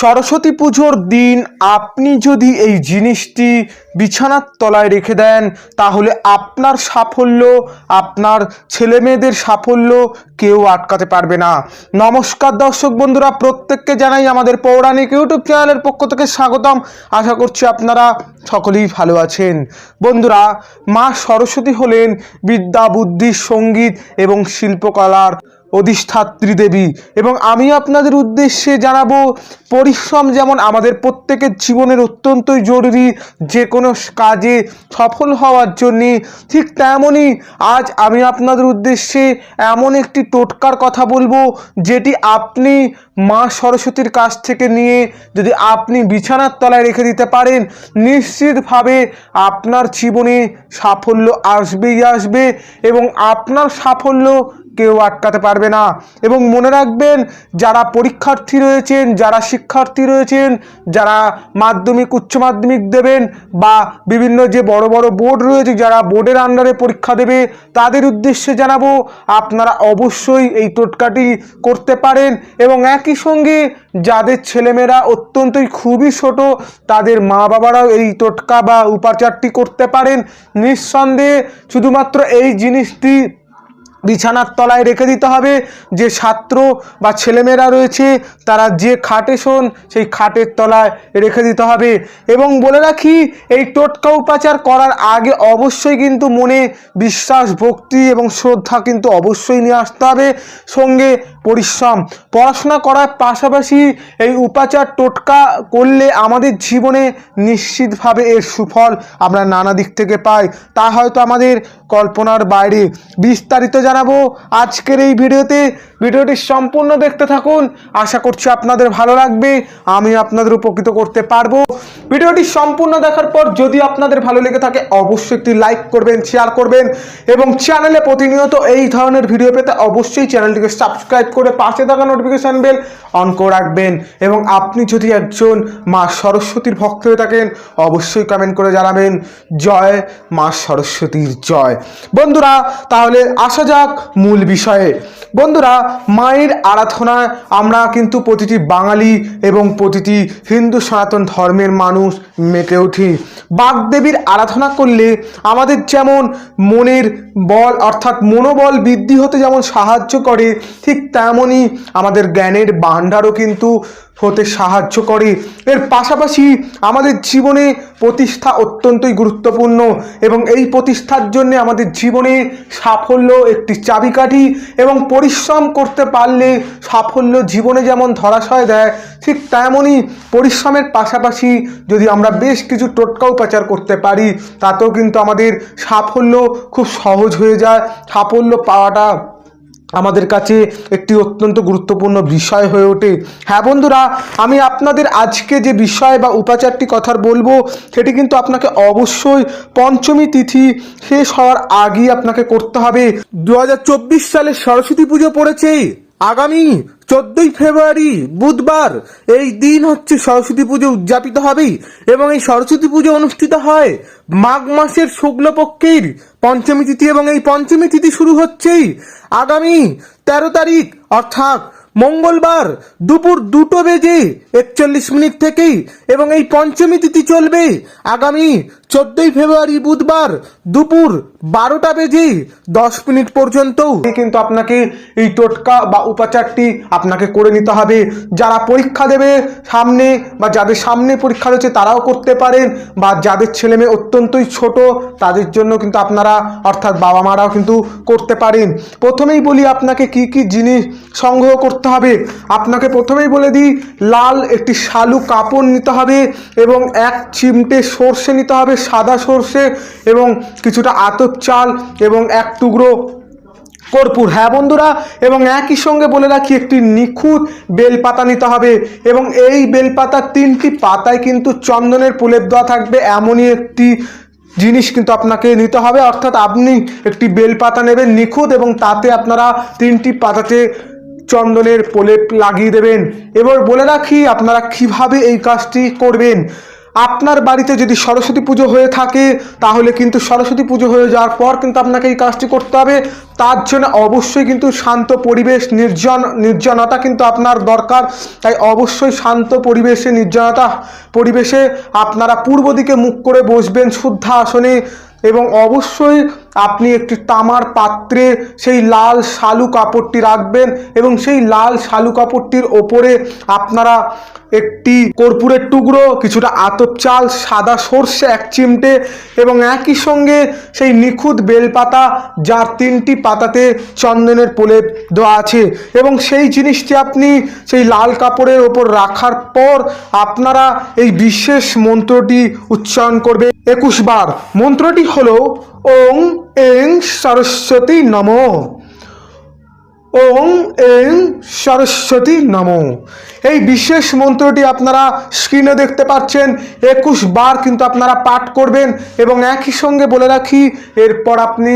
সরস্বতী পুজোর দিন আপনি যদি এই জিনিসটি বিছানার তলায় রেখে দেন, তাহলে আপনার সাফল্য, আপনার ছেলেমেয়েদের সাফল্য কেউ আটকাতে পারবে না। নমস্কার দর্শক বন্ধুরা, প্রত্যেককে জানাই আমাদের পৌরাণিক ইউটিউব চ্যানেলের পক্ষ থেকে স্বাগতম। আশা করছি আপনারা সকলেই ভালো আছেন। বন্ধুরা, মা সরস্বতী হলেন বিদ্যা, বুদ্ধি, সংগীত এবং শিল্পকলার অধিষ্ঠাত্রী দেবী। এবং আমি আপনাদের উদ্দেশ্যে জানাব, পরিশ্রম যেমন আমাদের প্রত্যেকের জীবনের অত্যন্তই জরুরি, যে কোনো কাজে সফল হওয়ার জন্যে, ঠিক তেমনই আজ আমি আপনাদের উদ্দেশ্যে এমন একটি টোটকার কথা বলব, যেটি আপনি মা সরস্বতীর কাছ থেকে নিয়ে যদি আপনি বিছানার তলায় রেখে দিতে পারেন, নিশ্চিতভাবে আপনার জীবনে সাফল্য আসবেই আসবে এবং আপনার সাফল্য কেউ আটকাতে পারবে না। এবং মনে রাখবেন, যারা পরীক্ষার্থী রয়েছেন, যারা শিক্ষার্থী রয়েছেন, যারা মাধ্যমিক, উচ্চ মাধ্যমিক দেবেন বা বিভিন্ন যে বড় বড় বোর্ড রয়েছে, যারা বোর্ডের আন্ডারে পরীক্ষা দেবে, তাদের উদ্দেশ্যে জানাব, আপনারা অবশ্যই এই টোটকাটি করতে পারেন। এবং একই সঙ্গে যাদের ছেলেমেয়েরা অত্যন্তই খুবই ছোট, তাদের মা বাবারাও এই টোটকা বা উপাচারটি করতে পারেন। নিঃসন্দেহে, শুধুমাত্র এই জিনিসটি বিছানার তলায় রেখে দিতে হবে। যে ছাত্র বা ছেলেমেয়েরা রয়েছে, তারা যে খাটে শোন, সেই খাটের তলায় রেখে দিতে হবে। এবং বলে রাখি, এই টোটকা উপাচার করার আগে অবশ্যই কিন্তু মনে বিশ্বাস, ভক্তি এবং শ্রদ্ধা কিন্তু অবশ্যই নিয়ে আসতে হবে। সঙ্গে পরিশ্রম। পড়াশোনা করার পাশাপাশি এই উপাচার টোটকা করলে আমাদের জীবনে নিশ্চিতভাবে এর সুফল আমরা নানা দিক থেকে পাই। তা হয়তো আমাদের কল্পনার বাইরে বিস্তারিত জানাব আজকের এই ভিডিওতে। ভিডিওটি সম্পূর্ণ দেখতে থাকুন। আশা করছি আপনাদের ভালো লাগবে। আমি আপনাদের উপকৃত করতে পারব। ভিডিওটি সম্পূর্ণ দেখার পর যদি আপনাদের ভালো লেগে থাকে, অবশ্যই একটি লাইক করবেন, শেয়ার করবেন এবং চ্যানেলে প্রতিনিয়ত এই ধরনের ভিডিও পেতে অবশ্যই চ্যানেলটিকে সাবস্ক্রাইব করে পাশে থাকা নোটিফিকেশান বেল অন করে রাখবেন এবং আপনি যদি একজন মা সরস্বতীর ভক্ত হয়ে থাকেন, অবশ্যই কমেন্ট করে জানাবেন। জয় মা সরস্বতীর জয়। বন্ধুরা, তাহলে আসা যাক মূল বিষয়ে। বন্ধুরা, মায়ের আরাধনায় আমরা কিন্তু প্রতিটি বাঙালি এবং প্রতিটি হিন্দু সনাতন ধর্মের মানুষ মেতে উঠি। বাগদেবীর আরাধনা করলে আমাদের যেমন মনের বল অর্থাৎ মনোবল বৃদ্ধি হতে যেমন সাহায্য করে, ঠিক তেমনই আমাদের জ্ঞানের ভাণ্ডারও কিন্তু হতে সাহায্য করে। এর পাশাপাশি আমাদের জীবনে প্রতিষ্ঠা অত্যন্তই গুরুত্বপূর্ণ এবং এই প্রতিষ্ঠার জন্য আমাদের জীবনে সাফল্য একটি চাবিকাঠি এবং পরিশ্রম করতে পারলে সাফল্য জীবনে যেমন ধরাশয় দেয়, ঠিক তেমনই পরিশ্রমের পাশাপাশি যদি আমরা বেশ কিছু টোটকা উপাচার করতে পারি, তাতেও কিন্তু আমাদের সাফল্য খুব সহজ হয়ে যায়। সাফল্য পাওয়াটা আমাদের কাছে একটি অত্যন্ত গুরুত্বপূর্ণ বিষয় হয়ে ওঠে। হ্যাঁ বন্ধুরা, আমি আপনাদের আজকে যে বিষয় বা উপাচারটি কথার বলব, সেটি কিন্তু আপনাকে অবশ্যই পঞ্চমী তিথি শেষ হওয়ার আগেই আপনাকে করতে হবে। দু হাজার চব্বিশ সালে সরস্বতী পুজো পড়েছে। আগামী চোদ্দই ফেব্রুয়ারি বুধবার এই দিন হচ্ছে সরস্বতী পুজো উদযাপিত হবে এবং এই সরস্বতী পুজো অনুষ্ঠিত হয় মাঘ মাসের শুক্লপক্ষের পঞ্চমী তিথি এবং এই পঞ্চমী তিথি শুরু হচ্ছেই আগামী তেরো তারিখ, অর্থাৎ মঙ্গলবার দুপুর দুটো বেজে একচল্লিশ মিনিট থেকেই এবং এই পঞ্চমী তিথি চলবে আগামী চোদ্দই ফেব্রুয়ারি বুধবার দুপুর বারোটা বেজে দশ মিনিট পর্যন্ত। কিন্তু আপনাকে এই টোটকা বা উপাচারটি আপনাকে করে নিতে হবে। যারা পরীক্ষা দেবে সামনে বা যাদের সামনে পরীক্ষা রয়েছে তারাও করতে পারেন বা যাদের ছেলে মেয়ে অত্যন্তই ছোট তাদের জন্য কিন্তু আপনারা অর্থাৎ বাবা মারাও কিন্তু করতে পারেন। প্রথমেই বলি আপনাকে কি কি জিনিস সংগ্রহ করতে হবে। আপনাকে প্রথমেই বলে দিই, লাল একটি শালু কাপড় নিতে হবে এবং এক চিমটে সর্ষে নিতে হবে, সাদা সর্ষে এবং কিছুটা আতপ চাল এবং এক টুকরো কর্পূর। হ্যাঁ বন্ধুরা, এবং একই সঙ্গে বলে রাখি, একটি নিখুঁত বেলপাতা নিতে হবে এবং এই বেলপাতার তিনটি পাতায় কিন্তু চন্দনের প্রলেপ দেওয়া থাকবে, এমনই একটি জিনিস কিন্তু আপনাকে নিতে হবে। অর্থাৎ আপনি একটি বেলপাতা নেবেন নিখুঁত এবং তাতে আপনারা তিনটি পাতাতে চন্দনের প্রলেপ লাগিয়ে দেবেন। এবার বলে রাখি, আপনারা কীভাবে এই কাজটি করবেন? আপনার বাড়িতে যদি সরস্বতী পুজো হয়ে থাকে, তাহলে কিন্তু সরস্বতী পুজো হয়ে যাওয়ার পর কিন্তু আপনাকে এই কাজটি করতে হবে। তার জন্য অবশ্যই কিন্তু শান্ত পরিবেশ, নির্জন নির্জনতা কিন্তু আপনার দরকার। তাই অবশ্যই শান্ত পরিবেশে, নির্জনতা পরিবেশে আপনারা পূর্ব দিকে মুখ করে বসবেন শুদ্ধ আসনে এবং অবশ্যই আপনি একটি তামার পাত্রে সেই লাল শালু কাপড়টি রাখবেন এবং সেই লাল শালু কাপড়টির ওপরে আপনারা একটি কর্পূরের টুকরো, কিছুটা আতপ চাল, সাদা সর্ষে, এক চিমটে এবং একই সঙ্গে সেই নিখুঁত বেলপাতা, যার তিনটি পাতাতে চন্দনের প্রলেপ দেওয়া আছে। এবং সেই জিনিসটি আপনি সেই লাল কাপড়ের ওপর রাখার পর আপনারা এই বিশেষ মন্ত্রটি উচ্চারণ করবে একুশ বার। মন্ত্রটি হলো, ওং এং সরস্বতী নমঃ ওং এং সরস্বতী নমঃ এই বিশেষ মন্ত্রটি আপনারা স্ক্রিনে দেখতে পাচ্ছেন। একুশ বার কিন্তু আপনারা পাঠ করবেন এবং একই সঙ্গে বলে রাখি, এরপর আপনি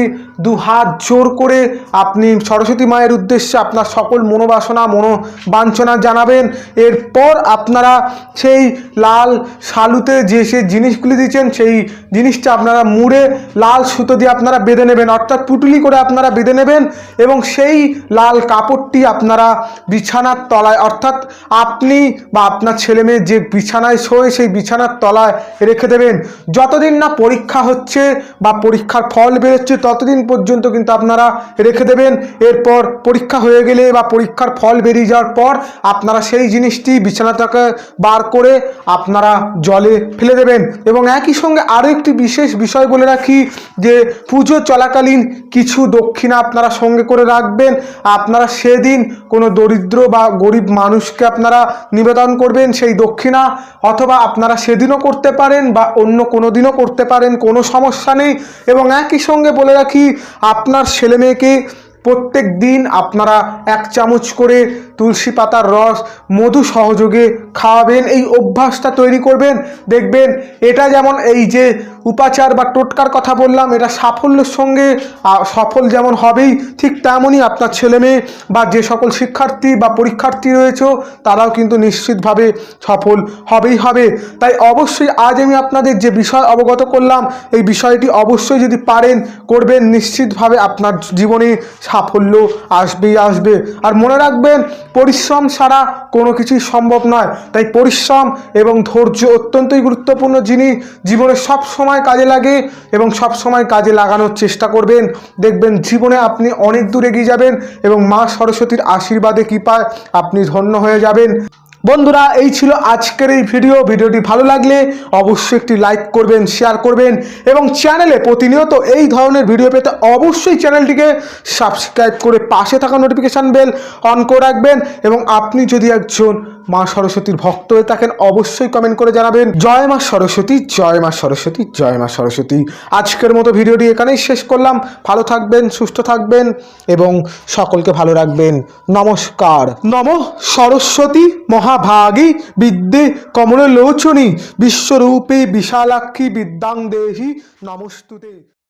দু হাত জোর করে আপনি সরস্বতী মায়ের উদ্দেশ্যে আপনার সকল মনোবাসনা, মনোবাঞ্ছনা জানাবেন। এরপর আপনারা সেই লাল শালুতে যে সে জিনিসগুলি দিচ্ছেন, সেই জিনিসটা আপনারা মুড়ে লাল সুতো দিয়ে আপনারা বেঁধে নেবেন, অর্থাৎ পুটুলি করে আপনারা বেঁধে নেবেন এবং সেই লাল কাপড়টি আপনারা বিছানার তলায়, অর্থাৎ আপনি বা আপনার ছেলে মেয়ে যে বিছানায় শোয়, সেই বিছানার তলায় রেখে দেবেন। যতদিন না পরীক্ষা হচ্ছে বা পরীক্ষার ফল বেরোচ্ছে, ততদিন পর্যন্ত কিন্তু আপনারা রেখে দেবেন। এরপর পরীক্ষা হয়ে গেলে বা পরীক্ষার ফল বেরিয়ে যাওয়ার পর আপনারা সেই জিনিসটি বিছানা থেকে বার করে আপনারা জলে ফেলে দেবেন। এবং একই সঙ্গে আরও একটি বিশেষ বিষয় বলে রাখি যে, পুজো চলাকালীন কিছু দক্ষিণা আপনারা সঙ্গে করে রাখবেন। আপনারা সেদিন কোনো দরিদ্র বা গরিব মানুষকে আপনারা নিবেদন করবেন সেই দক্ষিণা, অথবা আপনারা সেদিনও করতে পারেন বা অন্য কোনো দিনও করতে পারেন, কোনো সমস্যা নেই। এবং একই সঙ্গে বলে রাখি, আপনার ছেলে মেয়েকে প্রত্যেক দিন আপনারা এক চামচ করে তুলসী পাতার রস মধু সহযোগে খাওয়াবেন, এই অভ্যাসটা তৈরি করবেন। দেখবেন এটা যেমন এই যে উপাচার বা টোটকার কথা বললাম, এটা সাফল্যের সঙ্গে সফল যেমন হবেই, ঠিক তেমনই আপনার ছেলে মেয়ে বা যে সকল শিক্ষার্থী বা পরীক্ষার্থী রয়েছে, তারাও কিন্তু নিশ্চিতভাবে সফল হবেই হবে। তাই অবশ্যই আজ আমি আপনাদের যে বিষয় অবগত করলাম, এই বিষয়টি অবশ্যই যদি পারেন, করবেন, নিশ্চিতভাবে আপনার জীবনে সাফল্য আসবেই আসবে। আর মনে রাখবেন পরিশ্রম ছাড়া কোনো কিছুই সম্ভব নয়। তাই পরিশ্রম এবং ধৈর্য অত্যন্তই গুরুত্বপূর্ণ। জিনিস জীবনে সব সময় কাজে লাগে এবং সব সময় কাজে লাগানোর চেষ্টা করবেন, দেখবেন জীবনে আপনি অনেক দূর এগিয়ে যাবেন এবং মা সরস্বতীর আশীর্বাদে কৃপায় আপনি ধন্য হয়ে যাবেন। বন্ধুরা, এই ছিল আজকের এই ভিডিও। ভিডিওটি ভালো লাগলে অবশ্যই একটি লাইক করবেন শেয়ার করবেন এবং চ্যানেলে প্রতিনিয়ত এই ধরনের ভিডিও পেতে অবশ্যই চ্যানেলটিকে সাবস্ক্রাইব করে পাশে থাকা নোটিফিকেশান বেল অন করে রাখবেন এবং আপনি যদি একজন মা সরস্বতীর ভক্ত হয়ে থাকেন, অবশ্যই কমেন্ট করে জানাবেন। জয় মা সরস্বতী, জয় মা সরস্বতী, জয় মা সরস্বতী। আজকের মতো ভিডিওটি এখানেই শেষ করলাম। ভালো থাকবেন, সুস্থ থাকবেন এবং সকলকে ভালো রাখবেন। নমস্কার। নম সরস্বতী মহাভাগী বিদ্যে কমললোচনী, বিশ্বরূপে বিশালাক্ষী বিদ্যাং দেহি, নমস্তুতে।